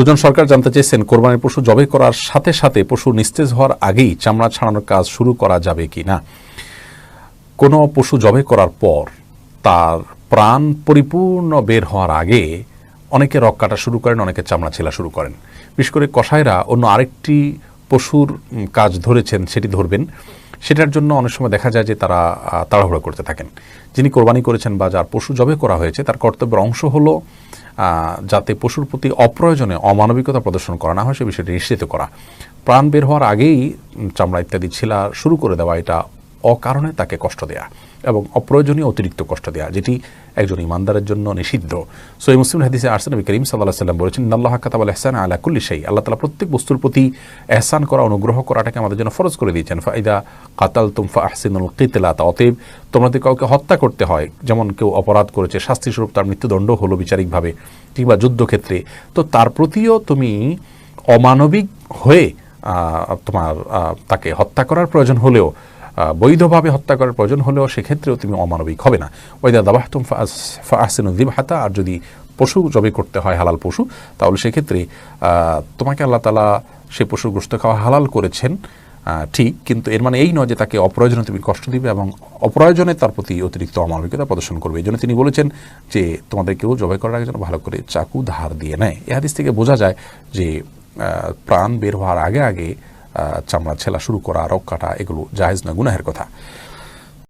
সুজন সরকার জানতে চেয়েছেন, কোরবানির পশু জবে করার সাথে সাথে পশু নিস্তেজ হওয়ার আগেই চামড়া ছাড়ানোর কাজ শুরু করা যাবে কি না কোনো পশু জবে করার পর তার প্রাণ পরিপূর্ণ বের হওয়ার আগে অনেকে রক কাটা শুরু করেন, অনেকে চামড়া ছেলা শুরু করেন। বিশেষ করে কসাইরা অন্য আরেকটি পশুর কাজ ধরেছেন, সেটি ধরবেন। সেটার জন্য অনেক সময় দেখা যায় যে তারা তাড়াহুড়ো করতে থাকেন। যিনি কোরবানি করেছেন বা যার পশু জবে করা হয়েছে, তার কর্তব্যের অংশ হলো যাতে পশুর প্রতি অপ্রয়োজনে অমানবিকতা প্রদর্শন করা না হয়, সে বিষয়টি নিশ্চিত করা। প্রাণ বের হওয়ার আগেই চামড়া ইত্যাদি ছিলা শুরু করে দেওয়া, এটা অকারণে তাকে কষ্ট দেয়া। এবং অপ্রয়োজনীয় অতিরিক্ত কষ্ট দেওয়া যেটি একজন ইমানদারের জন্য নিষিদ্ধ। সো এই মুসলিম হাদিসে আরসান নবী করিম সাল্লাহ সাল্লাম বলেছেন আল্লাহ কাতাবাল এহসান আলা কুল্লি সেই আল্লাহ তালা প্রত্যেক বস্তুর প্রতি এহসান করা, অনুগ্রহ করাটাকে আমাদের জন্য ফরজ করে দিয়েছেন। ফাইদা কাতাল তুমফা আহসিনুল কিতলাতা অতএব তোমাদের কাউকে হত্যা করতে হয়, যেমন কেউ অপরাধ করেছে, শাস্তিস্বরূপ তার মৃত্যুদণ্ড হলো বিচারিকভাবে কিংবা যুদ্ধক্ষেত্রে, তো তার প্রতিও তুমি অমানবিক হয়ে তোমার তাকে হত্যা করার প্রয়োজন হলেও বৈধভাবে হত্যা করার প্রয়োজন হলেও সেক্ষেত্রেও তুমি অমানবিক হবে না। ওইদা দাবাহ তুম ফাহসিনুদ্দিব হাতা আর যদি পশু জবে করতে হয় হালাল পশু, তাহলে সেক্ষেত্রে তোমাকে আল্লাহ তালা সে পশুর গোস্ত খাওয়া হালাল করেছেন ঠিক, কিন্তু এর মানে এই নয় যে তাকে অপ্রয়োজনে তুমি কষ্ট দিবে এবং অপ্রয়োজনে তার প্রতি অতিরিক্ত অমানবিকতা প্রদর্শন করবে। এই জন্য তিনি বলেছেন যে তোমাদের কেউ জবাই করার আগে যেন ভালো করে চাকু ধার দিয়ে নেয়। এ হাদিস থেকে বোঝা যায় যে প্রাণ বের হওয়ার আগে আগে চামড়া ছেলা শুরু করা রক কাটা এগুলো জাহেজ নয় গুনাহের কথা।